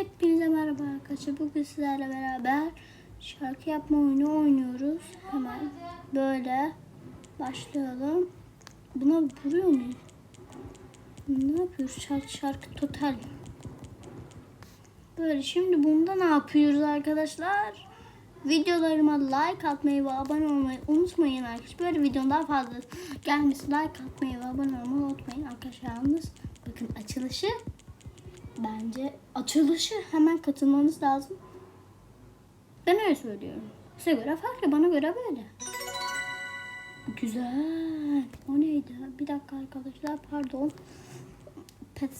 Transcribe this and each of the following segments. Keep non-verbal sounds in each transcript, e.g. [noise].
Hepinize merhaba arkadaşlar. Bugün sizlerle beraber şarkı yapma oyunu oynuyoruz. Hemen böyle başlayalım. Buna vuruyor muyum? Ne yapıyoruz? Şarkı, şarkı total. Böyle şimdi bunda ne yapıyoruz arkadaşlar? Videolarıma like atmayı ve abone olmayı unutmayın arkadaşlar. Böyle videonun daha fazla gelmesi like atmayı ve abone olmayı unutmayın arkadaşlar. Yalnız bakın açılışı Bence açılışı hemen katılmanız lazım. Ben öyle söylüyorum. Size göre farklı, bana göre böyle. Güzel. O neydi? Bir dakika arkadaşlar, pardon. Pet,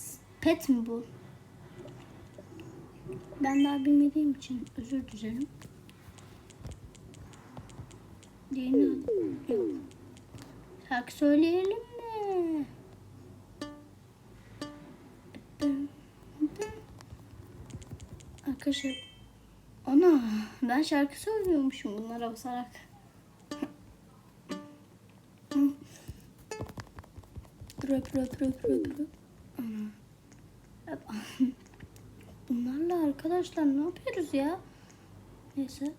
pet mi bu? Ben daha bilmediğim için özür dilerim. Diğerini yok. Şarkı söyleyelim Arkadaşlar ana ben şarkı söylüyormuşum bunlara basarak. Röp röp röp röp röp. Bunlarla arkadaşlar ne yapıyoruz ya? Neyse.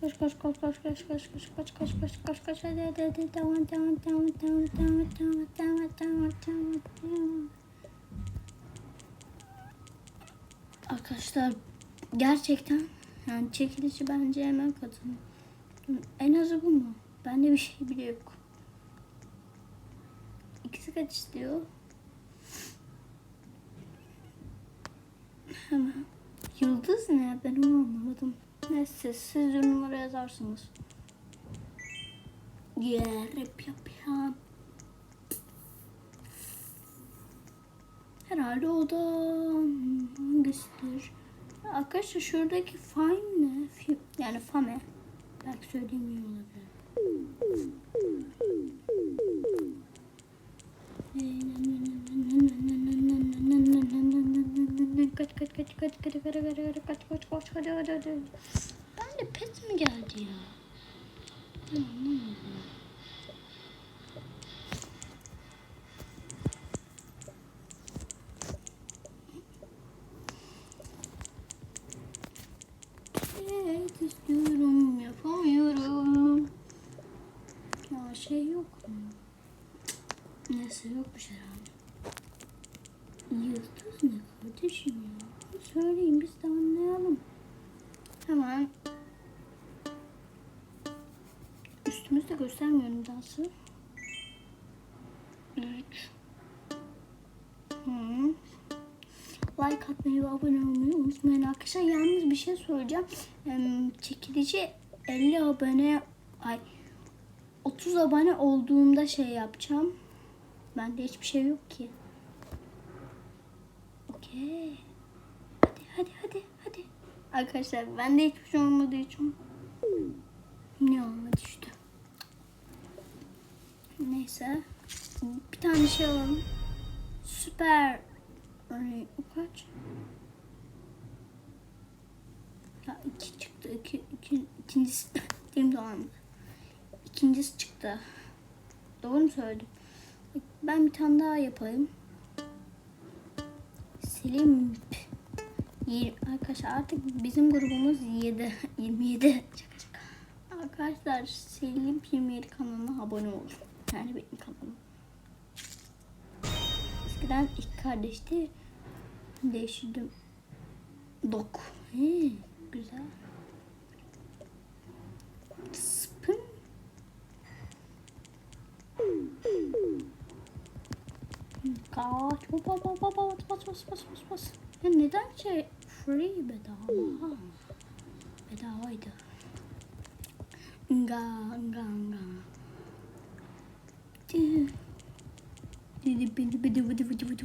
Kaç kaç kaç kaç kaç kaç kaç kaç kaç kaç kaç kaç hadi hadi hadi devam devam devam devam devam devam devam devam devam Arkadaşlar gerçekten yani çekilişi bence hemen katılın. En azı bu mu? Bende bir şey bile yok. İkisi kaç istiyor? Hemen. Yıldız ne? Ben onu anlamadım. Neyse siz numara yazarsınız. Yeah, rap yapacağım. Herhalde o da hangisidir? Arkadaşlar şuradaki fame ne? Yani fame. Belki söyleyemiyor olabilir. Kaç kaç kaç kaç kaç kaç kaç kaç kaç kaç kaç hadi. Ben de pet mi geldi ya? Ben anlamadım. Evet istiyorum yapamıyorum. Ya şey yok mu? Neyse yokmuş herhalde. Yıldız ne kardeşim ya? Biz de anlayalım. Hemen üstümüzde göstermiyorum dansı. Üç. Hı. Like atmayı ve abone olmayı unutmayın arkadaşlar. Yalnız bir şey söyleyeceğim. Em, Çekilici 50 abone ay 30 abone olduğumda şey yapacağım. Bende hiçbir şey yok ki. Okey. Hadi hadi hadi. Arkadaşlar bende hiçbir şey olmadığı için ya düştü. Neyse. Bir tane şey alalım. Süper. Ay, o kaç? Ya iki çıktı. İki, iki, ikincisi dilim [laughs] dolandı. İkincisi çıktı. Doğru mu söyledim? Ben bir tane daha yapayım. Selim. Arkadaşlar artık bizim grubumuz 7. 27. Şaka şaka. Arkadaşlar Selim 27 kanalına abone olun. Yani benim kanalım. Eskiden ilk kardeşti. Değiştirdim. Dok. He, güzel. Spın. Kaç. Hop hop bas bas bas bas bas. Ya neden şey free bedava? Bedavaydı. Nga nga nga. Tüh. Bidi bidi bidi bidi bidi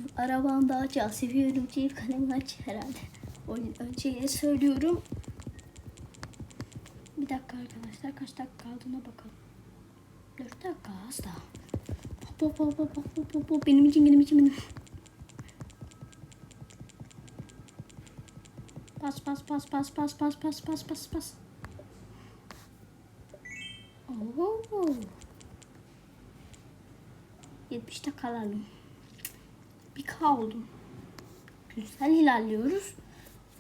daha çok seviyorum deyip kalem aç herhalde. O yüzden şeye söylüyorum. Bir dakika arkadaşlar kaç dakika kaldığına bakalım. 4 dakika az. Hop hop hop hop hop hop hop benim için benim için benim. Pas pas pas pas pas pas pas pas pas. Oo. 70'te kalalım. Bir K oldum. güzel ilerliyoruz.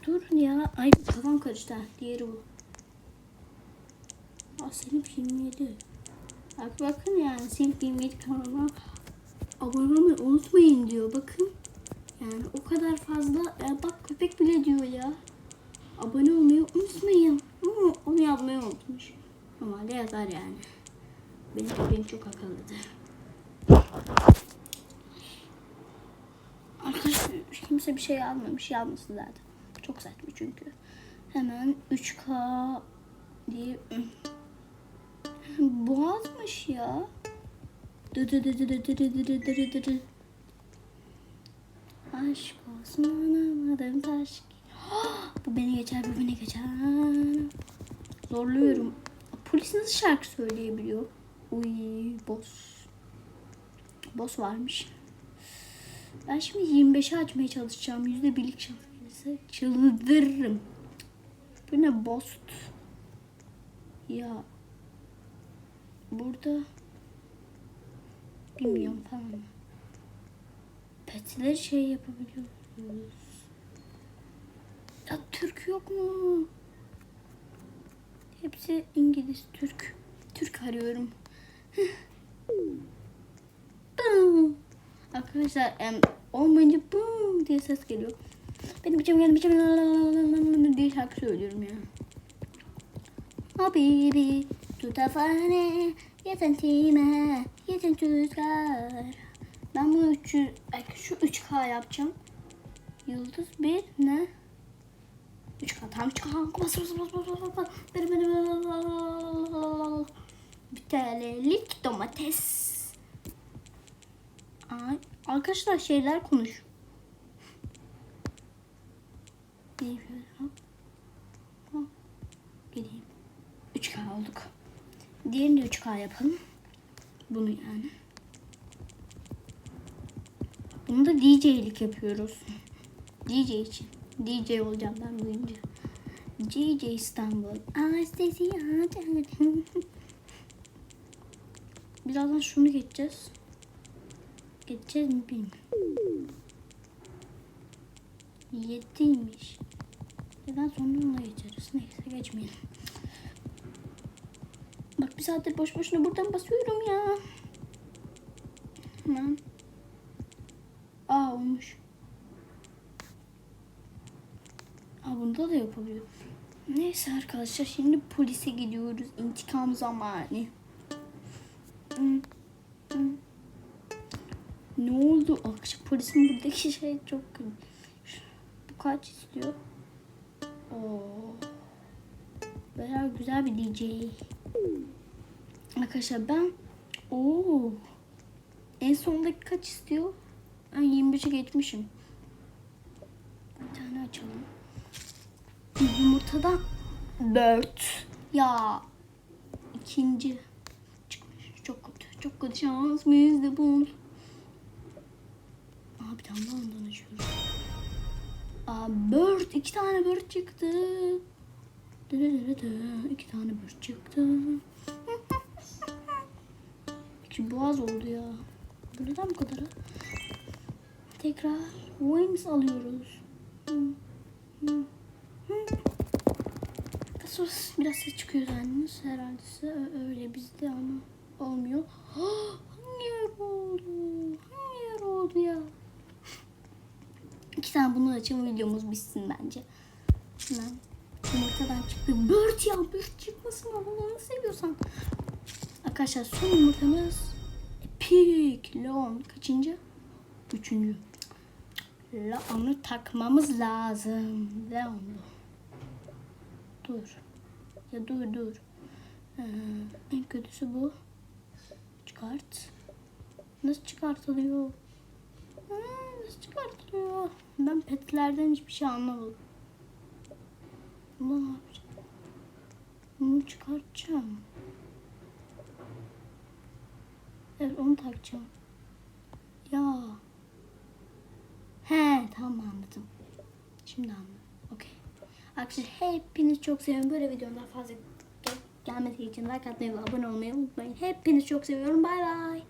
Durun ya. Ay kafam karıştı. Diğeri bu. Aa senin 27. Bak bakın yani senin 27 kanalına abone olmayı unutmayın diyor. Bakın. Yani o kadar fazla. Ya bak köpek bile diyor ya. yazmış. Normalde yazar yani. Benim köpeğim çok akıllıdır. Arkadaşlar kimse bir şey almamış. Yalnızdı zaten. Çok saçma çünkü. Hemen 3K diye boğazmış ya. Aşk olsun anamadım taş. Bu beni geçer, bu beni geçer. Zorluyorum. Polis nasıl şarkı söyleyebiliyor? Uy, boss. Boss varmış. Ben şimdi 25'i açmaya çalışacağım. Yüzde birlik şans gelirse çıldırırım. Bu ne bost? Ya burada bilmiyorum tamam. Petleri şey yapabiliyoruz. Ya Türk yok mu? Hepsi İngiliz, Türk. Türk arıyorum. Arkadaşlar em, olmayınca bum diye ses geliyor. Benim içim geldim içim diye şarkı söylüyorum ya. Habibi tutafane yeten time yeten rüzgar. Ben bunu 300 belki şu 3K yapacağım. Yıldız bir ne? 3K tamam 3K bas bas bas bas bas bas arkadaşlar şeyler konuş. Bir şöyle. Geleyim. 3K olduk. Diğerini de 3K yapalım. Bunu yani. Bunu da DJ'lik yapıyoruz. DJ için. DJ olacağım ben büyüyünce. DJ İstanbul. Anestezi [laughs] Birazdan şunu geçeceğiz. Geçeceğiz mi bilmiyorum. Yediymiş. Neden sonra ona geçeriz. Neyse geçmeyelim. Bak bir saattir boş boşuna buradan basıyorum ya. Hemen. Aa olmuş. Aa bunda da yapabiliyor. Neyse arkadaşlar şimdi polise gidiyoruz. İntikam zamanı. Hmm. Ne oldu? Akşam polisin buradaki şey çok kötü. Bu kaç istiyor? Oo. Bayağı güzel bir DJ. Arkadaşlar ben Oo. En sondaki kaç istiyor? Ben 25'e geçmişim. Bir tane açalım. Yumurtadan Bird. Ya ikinci çıkmış. Çok kötü. Çok kötü şans mıyız da bu? İki tane Bird çıktı. İki tane Bird çıktı. İki boğaz oldu ya. Bu neden bu kadar? Tekrar wings alıyoruz. Sus, biraz ses çıkıyor zannediyorsunuz. Herhalde size öyle bizde ama olmuyor. [gasps] Hangi yer oldu? Hangi yer oldu ya? İki tane bunu açalım videomuz bitsin bence. Hemen yumurtadan çıktı. Bird ya bird çıkmasın Allah'ını seviyorsan. Arkadaşlar son yumurtamız Epic Leon kaçıncı? Üçüncü. Leon'u takmamız lazım. Leon'u. Dur. Ya dur dur. Ee, en kötüsü bu. Çıkart. Nasıl çıkartılıyor? Ha, nasıl çıkartılıyor? Ben petlerden hiçbir şey anlamadım. Bunu? Bunu çıkartacağım. Evet onu takacağım. Ya. He tamam anladım. Şimdi anladım. Okey. Arkadaşlar hepiniz çok seviyorum. Böyle videolar fazla gel- gelmesi için like atmayı ve abone olmayı unutmayın. Hepiniz çok seviyorum. Bay bay.